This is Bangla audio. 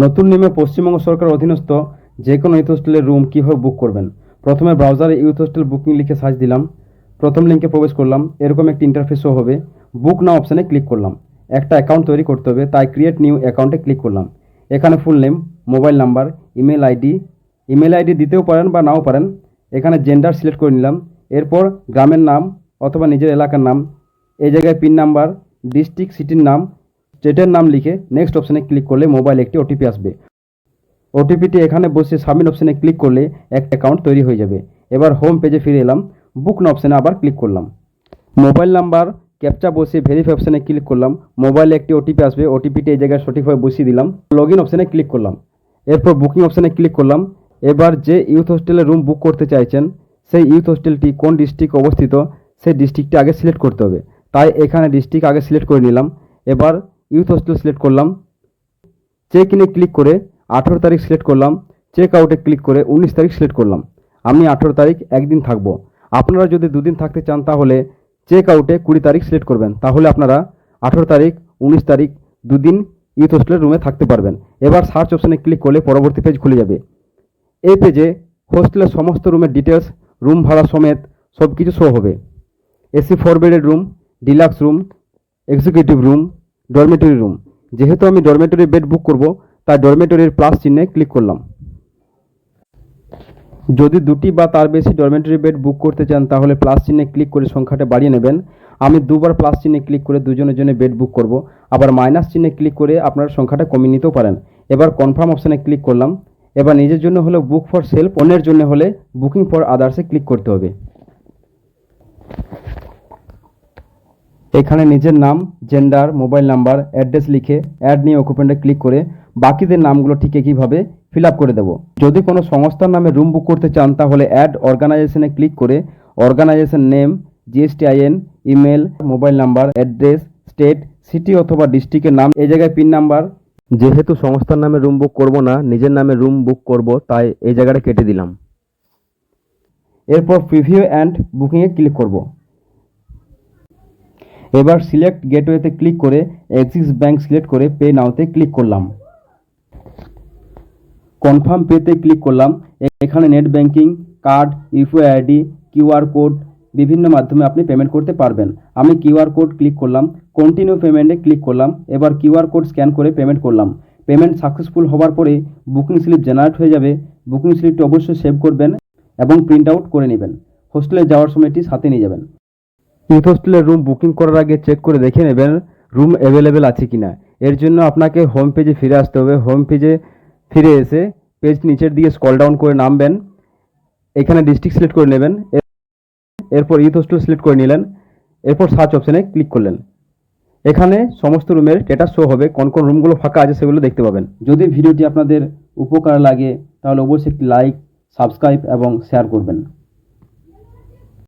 নতুন নিয়মে পশ্চিমবঙ্গ সরকার অধীনস্থ যে কোনো ইউথ হোস্টেলের রুম কীভাবে বুক করবেন? প্রথমে ব্রাউজারে ইউথ হোস্টেল বুকিং লিখে সার্চ দিলাম। প্রথম লিঙ্কে প্রবেশ করলাম। এরকম একটি ইন্টারফেসও হবে। বুক না অপশানে ক্লিক করলাম। একটা অ্যাকাউন্ট তৈরি করতে হবে, তাই ক্রিয়েট নিউ অ্যাকাউন্টে ক্লিক করলাম। এখানে full name mobile number email ID email ID দিতেও পারেন বা নাও পারেন। এখানে জেন্ডার সিলেক্ট করে নিলাম। এরপর গ্রামের নাম অথবা নিজের এলাকার নাম, এই জায়গায় পিন নাম্বার ডিস্ট্রিক্ট সিটির নাম স্টেটের নাম লিখে নেক্সট অপশানে ক্লিক করলে মোবাইল একটি ওটিপি আসবে। ওটিপিটি এখানে বসে সাবমিট অপশানে ক্লিক করলে এক অ্যাকাউন্ট তৈরি হয়ে যাবে। এবার হোম পেজে ফিরে এলাম বুক না অপশানে আবার ক্লিক করলাম। মোবাইল নাম্বার ক্যাপচা বসে ভেরিফাই অপশানে ক্লিক করলাম মোবাইলে একটি ওটিপি আসবে ওটিপিটি এই জায়গায় সঠিকভাবে বসিয়ে দিলাম লগ ইন অপশানে ক্লিক করলাম। এরপর বুকিং অপশানে ক্লিক করলাম, এবার যে ইউথ হোস্টেলে রুম বুক করতে চাইছেন, সেই ইউথ হোস্টেলটি কোন ডিস্ট্রিক্ট অবস্থিত, সেই ডিস্ট্রিক্টটি আগে সিলেক্ট করতে হবে। তাই এখানে ডিস্ট্রিক্ট আগে সিলেক্ট করে নিলাম। এবার ইউথ হোস্টেল সিলেক্ট করলাম। চেক ইনে ক্লিক করে আঠেরো তারিখ সিলেক্ট করলাম। চেক আউটে ক্লিক করে উনিশ তারিখ সিলেক্ট করলাম। আমি আঠেরো তারিখ একদিন থাকব। আপনারা যদি দুদিন থাকতে চান তাহলে চেক আউটে কুড়ি তারিখ সিলেক্ট করবেন। তাহলে আপনারা আঠেরো তারিখ, উনিশ তারিখ দুদিন ইউথ হোস্টেলের রুমে থাকতে পারবেন। এবার সার্চ অপশানে ক্লিক করলে পরবর্তী পেজ খুলে যাবে। এই পেজে হোস্টেলের সমস্ত রুমের ডিটেলস রুম ভাড়া সমেত সব কিছু শো হবে এসি ফোর বেডের room deluxe room executive room dormitory room যেহেতু আমি ডরমেটরি বেড বুক করব, তাই ডরমেটরির প্লাস চিহ্নে ক্লিক করলাম। যদি দুটি বা তার বেশি ডরমেটরি বেড বুক করতে চান, তাহলে প্লাস চিহ্নে ক্লিক করে সংখ্যাটা বাড়িয়ে নেবেন। আমি দুবার প্লাস চিহ্নে ক্লিক করে দুজনের জন্য বেড বুক করব। আবার মাইনাস চিহ্নে ক্লিক করে আপনার সংখ্যাটা কমিয়ে নিতেও পারেন। এবার কনফার্ম অপশানে ক্লিক করলাম। এবার নিজের জন্য হলে বুক ফর সেলফ অন্যের জন্য হলে বুকিং ফর আদার্সে ক্লিক করতে হবে। এখানে নিজের নাম জেন্ডার মোবাইল নাম্বার অ্যাড্রেস লিখে অ্যাড নিয়ে অকুপেন্টে ক্লিক করে বাকিদের নামগুলো ঠিক একইভাবে ফিল আপ করে দেব। যদি কোনো সংস্থার নামে রুম বুক করতে চান, তাহলে অ্যাড অর্গানাইজেশনে ক্লিক করে organisation name GSTIN email mobile number address state city অথবা ডিস্ট্রিক্টের নাম, এই জায়গায় পিন নাম্বার যেহেতু সংস্থার নামে রুম বুক করব না, নিজের নামে রুম বুক করব, তাই এই জায়গাটা কেটে দিলাম। এরপর প্রিভিউ অ্যান্ড বুকিংয়ে ক্লিক করব। এবার সিলেক্ট গেটওয়েতে ক্লিক করে অ্যাক্সিস ব্যাঙ্ক সিলেক্ট করে পে নাওতে ক্লিক করলাম। কনফার্ম পেতে ক্লিক করলাম। এখানে net banking card UPI ID QR code বিভিন্ন মাধ্যমে আপনি পেমেন্ট করতে পারবেন। আমি কিউআর কোড ক্লিক করলাম। কন্টিনিউ পেমেন্টে ক্লিক করলাম। এবার কিউআর কোড স্ক্যান করে পেমেন্ট করলাম। পেমেন্ট সাকসেসফুল হওয়ার পরে বুকিং স্লিপ জেনারেট হয়ে যাবে। বুকিং স্লিপটি অবশ্যই সেভ করবেন এবং প্রিন্ট আউট করে নেবেন। হোস্টেলে যাওয়ার সময় এটি সাথে নিয়ে যাবেন। ইউথ হোস্টেলের রুম বুকিং করার আগে চেক করে দেখে নেবেন রুম অ্যাভেলেবেল আছে কি না এর জন্য আপনাকে হোম পেজে ফিরে আসতে হবে। হোম পেজে ফিরে এসে পেজ নিচের দিকে স্কল ডাউন করে নামবেন। এখানে ডিস্ট্রিক্ট সিলেক্ট করে নেবেন। এরপর ইউথ হোস্টেল সিলেক্ট করে নিলেন। এরপর সার্চ অপশানে ক্লিক করলেন। এখানে সমস্ত রুমের স্ট্যাটাস শো হবে। কোন কোন রুমগুলো ফাঁকা আছে সেগুলো দেখতে পাবেন। যদি ভিডিওটি আপনাদের উপকার লাগে, তাহলে অবশ্যই একটি লাইক সাবস্ক্রাইব এবং শেয়ার করবেন।